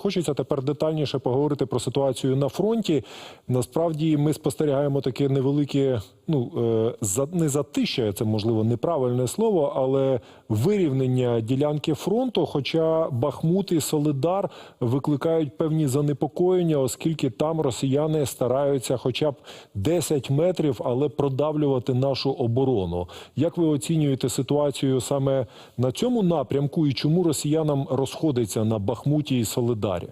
Хочеться тепер детальніше поговорити про ситуацію на фронті. Насправді ми спостерігаємо таке невелике, ну е, не затища, це можливо неправильне слово, але вирівнення ділянки фронту. Хоча Бахмут і Солидар викликають певні занепокоєння, оскільки там росіяни стараються, хоча б 10 метрів, але продавлювати нашу оборону. Як ви оцінюєте ситуацію саме на цьому напрямку, і чому росіянам розходиться на Бахмуті і Солидарі?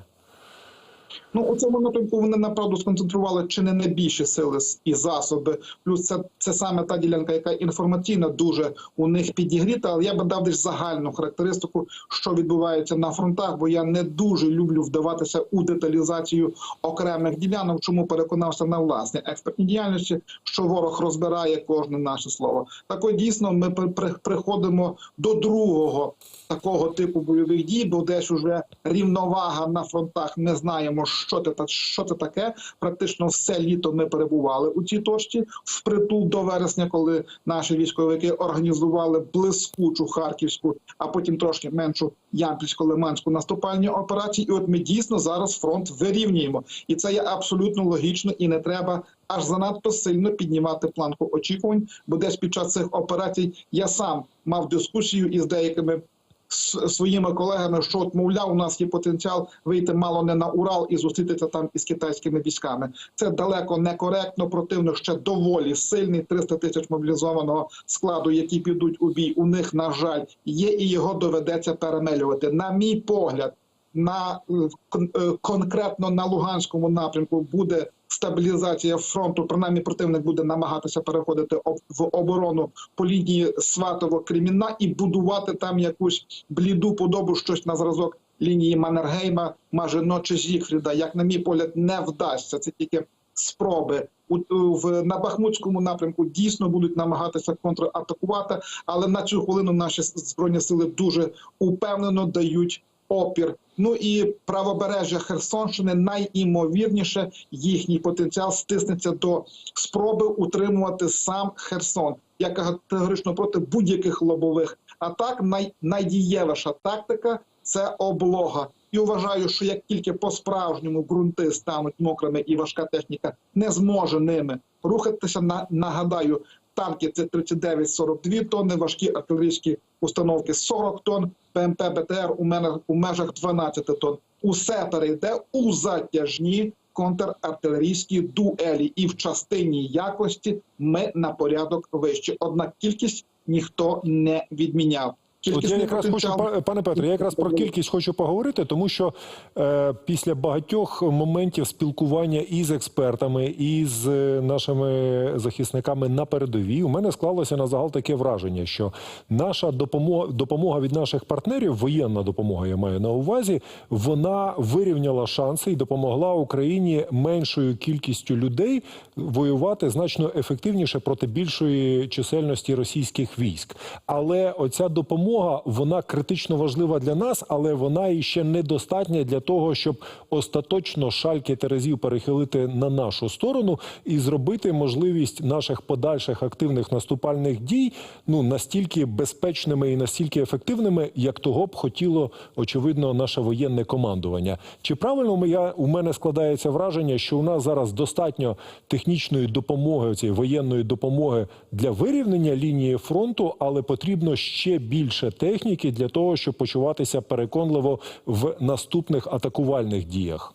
Ну, у цьому напрямку вони направду сконцентрували чи не найбільші сили і засоби. Плюс це, це саме та ділянка, яка інформаційно дуже у них підігріта. Але я би дав десь загальну характеристику, що відбувається на фронтах, бо я не дуже люблю вдаватися у деталізацію окремих ділянок. Чому переконався на власній експертній діяльності, що ворог розбирає кожне наше слово. Так от дійсно ми при- при- приходимо до другого такого типу бойових дій, бо десь уже рівновага на фронтах. Ми знаємо, що це що це таке. Практично все літо ми перебували у цій точці впритул до вересня, коли наші військовики організували блискучу харківську, а потім трошки меншу ямпільсько-лиманську наступальні операції. І от ми дійсно зараз фронт вирівнюємо, і це є абсолютно логічно, і не треба аж занадто сильно піднімати планку очікувань. Бо десь під час цих операцій я сам мав дискусію із деякими с- своїми колегами, що от, мовляв, у нас є потенціал вийти мало не на Урал і зустрітися там із китайськими військами. Це далеко некоректно. Противник ще доволі сильний. 300 тисяч мобілізованого складу, які підуть у бій. У них на жаль є, і його доведеться перемелювати. На мій погляд, на е, е, конкретно на Луганському напрямку буде стабілізація фронту. Принаймні, противник буде намагатися переходити в оборону по лінії сватово кремінна і будувати там якусь бліду подобу, щось на зразок лінії Маннергейма, Мажино чи Зігфріда. Як на мій погляд, не вдасться. Це тільки спроби. У в на Бахмутському напрямку дійсно будуть намагатися контратакувати, але на цю хвилину наші збройні сили дуже упевнено дають опір. Ну і правобережжя Херсонщини найімовірніше їхній потенціал стиснеться до спроби утримувати сам Херсон. Я категорично проти будь-яких лобових атак. Най, найдієвіша тактика це облога. І вважаю, що як тільки по справжньому ґрунти стануть мокрими і важка техніка не зможе ними рухатися. На нагадаю, танки це 39-42 тонни, важкі артилерійські установки 40 тонн, ПМП БТР у мене у межах 12 тонн. Усе перейде у затяжні контрартилерійські дуелі, і в частині якості ми на порядок вище. Однак кількість ніхто не відміняв. От я якраз хочу, потенціал- па- пане Петро, я якраз про кількість хочу поговорити, тому що е, після багатьох моментів спілкування із експертами, і з е, нашими захисниками на передовій, у мене склалося на загал таке враження, що наша допомога, допомога від наших партнерів, воєнна допомога, я маю на увазі, вона вирівняла шанси і допомогла Україні меншою кількістю людей воювати значно ефективніше проти більшої чисельності російських військ. Але оця допомога вона критично важлива для нас, але вона іще недостатня для того, щоб остаточно шальки терезів перехилити на нашу сторону і зробити можливість наших подальших активних наступальних дій ну настільки безпечними і настільки ефективними, як того б хотіло очевидно наше воєнне командування. Чи правильно я у мене складається враження, що у нас зараз достатньо технічної допомоги, цієї воєнної допомоги для вирівнення лінії фронту, але потрібно ще більше техніки для того, щоб почуватися переконливо в наступних атакувальних діях.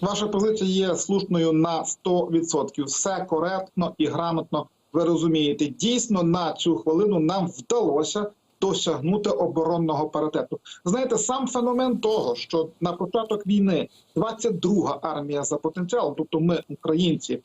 Ваша позиція є слушною на 100%. Все коректно і грамотно. Ви розумієте, дійсно на цю хвилину нам вдалося досягнути оборонного паритету. Знаєте, сам феномен того, що на початок війни 22-га армія за потенціалом, тобто ми, українці,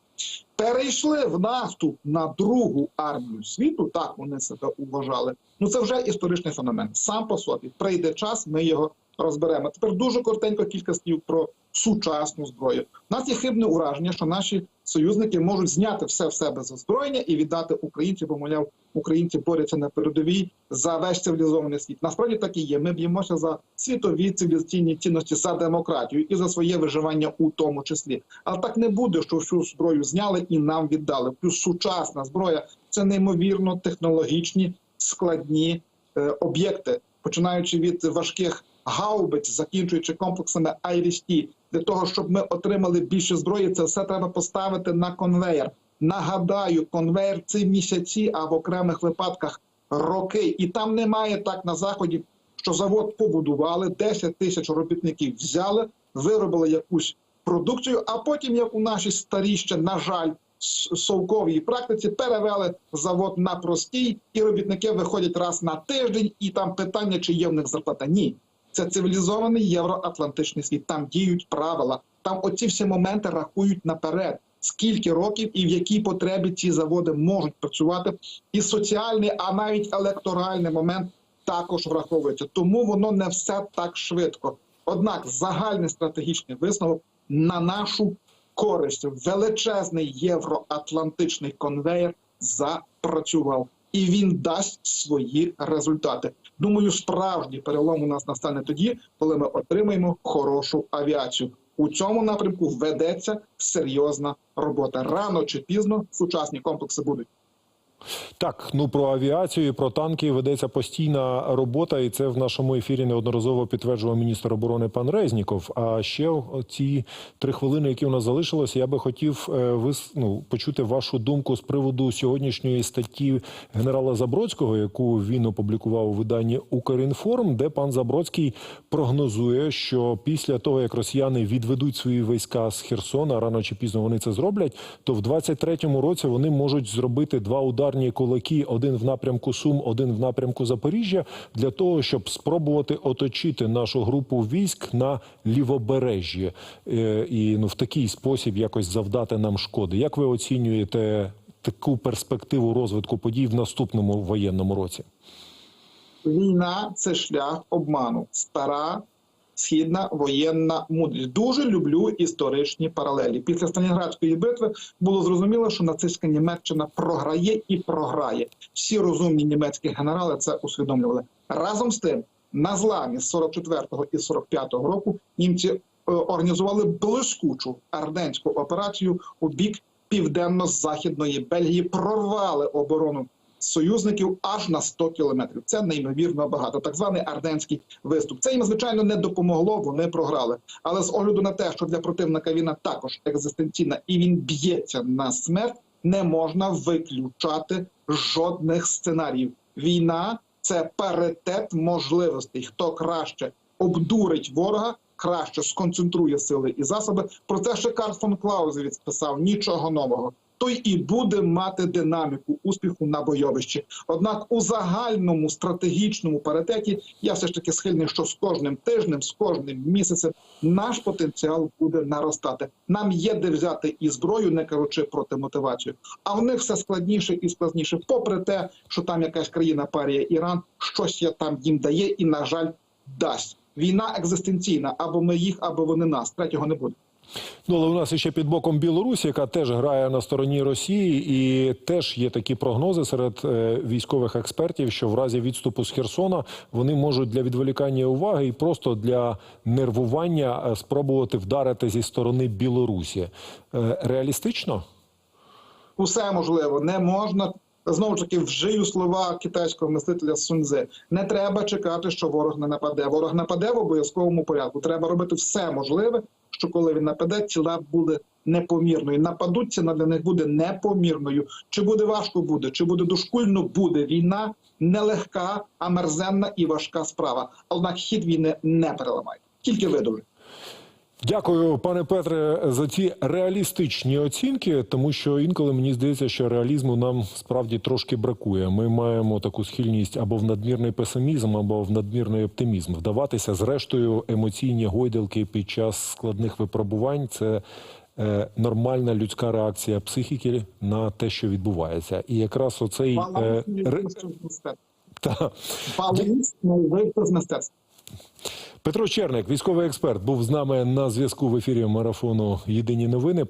перейшли в наступ на другу армію світу. Так вони себе уважали. Ну це вже історичний феномен. Сам по собі прийде час, ми його розберемо. Тепер дуже коротенько кілька слів про сучасну зброю. У нас є хибне ураження, що наші союзники можуть зняти все в себе з озброєння і віддати українців, бо мовляв, українці борються на передовій за весь цивілізований світ. Насправді так і є. Ми б'ємося за світові цивілізаційні цінності за демократію і за своє виживання у тому числі. Але так не буде, що всю зброю зняли і нам віддали. Плюс сучасна зброя це неймовірно технологічні складні е, об'єкти, починаючи від важких гаубиць, закінчуючи комплексами IRIS-T, для того, щоб ми отримали більше зброї, це все треба поставити на конвейер. Нагадаю, конвейер це місяці, а в окремих випадках роки. І там немає так на заході, що завод побудували, 10 тисяч робітників взяли, виробили якусь продукцію, а потім, як у нашій старій ще, на жаль, совковій практиці, перевели завод на простій, і робітники виходять раз на тиждень, і там питання, чи є в них зарплата. Ні. Це цивілізований євроатлантичний світ. Там діють правила. Там оці всі моменти рахують наперед. Скільки років і в якій потребі ці заводи можуть працювати, і соціальний, а навіть електоральний момент також враховується. Тому воно не все так швидко. Однак загальний стратегічний висновок на нашу користь величезний євроатлантичний конвейер запрацював, і він дасть свої результати. Думаю, справжній перелом у нас настане тоді, коли ми отримаємо хорошу авіацію. У цьому напрямку ведеться серйозна робота. Рано чи пізно сучасні комплекси будуть. Так, ну про авіацію і про танки ведеться постійна робота, і це в нашому ефірі неодноразово підтверджував міністр оборони пан Резніков. А ще ці три хвилини, які у нас залишилося, я би хотів е, вис, ну, почути вашу думку з приводу сьогоднішньої статті генерала Забродського, яку він опублікував у виданні Укрінформ, де пан Забродський прогнозує, що після того як росіяни відведуть свої війська з Херсона, рано чи пізно вони це зроблять, то в 23-му році вони можуть зробити два ударні кулаки: один в напрямку Сум, один в напрямку Запоріжжя, для того, щоб спробувати оточити нашу групу військ на лівобережжі Е, і ну в такий спосіб якось завдати нам шкоди. Як ви оцінюєте таку перспективу розвитку подій в наступному воєнному році? Війна це шлях обману, стара східна воєнна мудрість. Дуже люблю історичні паралелі. Після Сталінградської битви було зрозуміло, що нацистська Німеччина програє і програє. Всі розумні німецькі генерали це усвідомлювали. Разом з тим, на зламі з 44-го і 45-го року німці е, організували блискучу арденську операцію у бік південно-західної Бельгії, прорвали оборону союзників аж на 100 кілометрів. Це неймовірно багато. Так званий арденський виступ. Це їм звичайно не допомогло. Вони програли. Але з огляду на те, що для противника війна також екзистенційна і він б'ється на смерть, не можна виключати жодних сценаріїв. Війна це паритет можливостей. Хто краще обдурить ворога, краще сконцентрує сили і засоби. Про це ще Карл фон Клаузевіц писав нічого нового. Той і буде мати динаміку успіху на бойовищі. Однак у загальному стратегічному паритеті я все ж таки схильний, що з кожним тижнем, з кожним місяцем наш потенціал буде наростати. Нам є де взяти і зброю, не кажучи проти мотивацію. А в них все складніше і складніше, попри те, що там якась країна парія Іран, щось я там їм дає і, на жаль, дасть. Війна екзистенційна, або ми їх, або вони нас. Третього не буде. Ну, але у нас ще під боком Білорусь, яка теж грає на стороні Росії, і теж є такі прогнози серед е, військових експертів, що в разі відступу з Херсона вони можуть для відволікання уваги і просто для нервування е, спробувати вдарити зі сторони Білорусі. Е, реалістично? Усе можливо, не можна. Знову ж таки, вжию слова китайського мислителя Суньзи. Не треба чекати, що ворог не нападе. Ворог нападе в обов'язковому порядку. Треба робити все можливе, що коли він нападе, ціла буде непомірною. Нападуть ціна для них буде непомірною. Чи буде важко буде, чи буде дошкульно буде війна нелегка, а мерзенна і важка справа. Однак хід війни не переламає. Тільки видовжить. Дякую, пане Петре, за ці реалістичні оцінки, тому що інколи мені здається, що реалізму нам справді трошки бракує. Ми маємо таку схильність або в надмірний песимізм, або в надмірний оптимізм. Вдаватися, зрештою, емоційні гойдалки під час складних випробувань це е, нормальна людська реакція психіки на те, що відбувається. І якраз оцей е, ре- та, мистецтва. Петро Черник, військовий експерт, був з нами на зв'язку в ефірі марафону Єдині новини.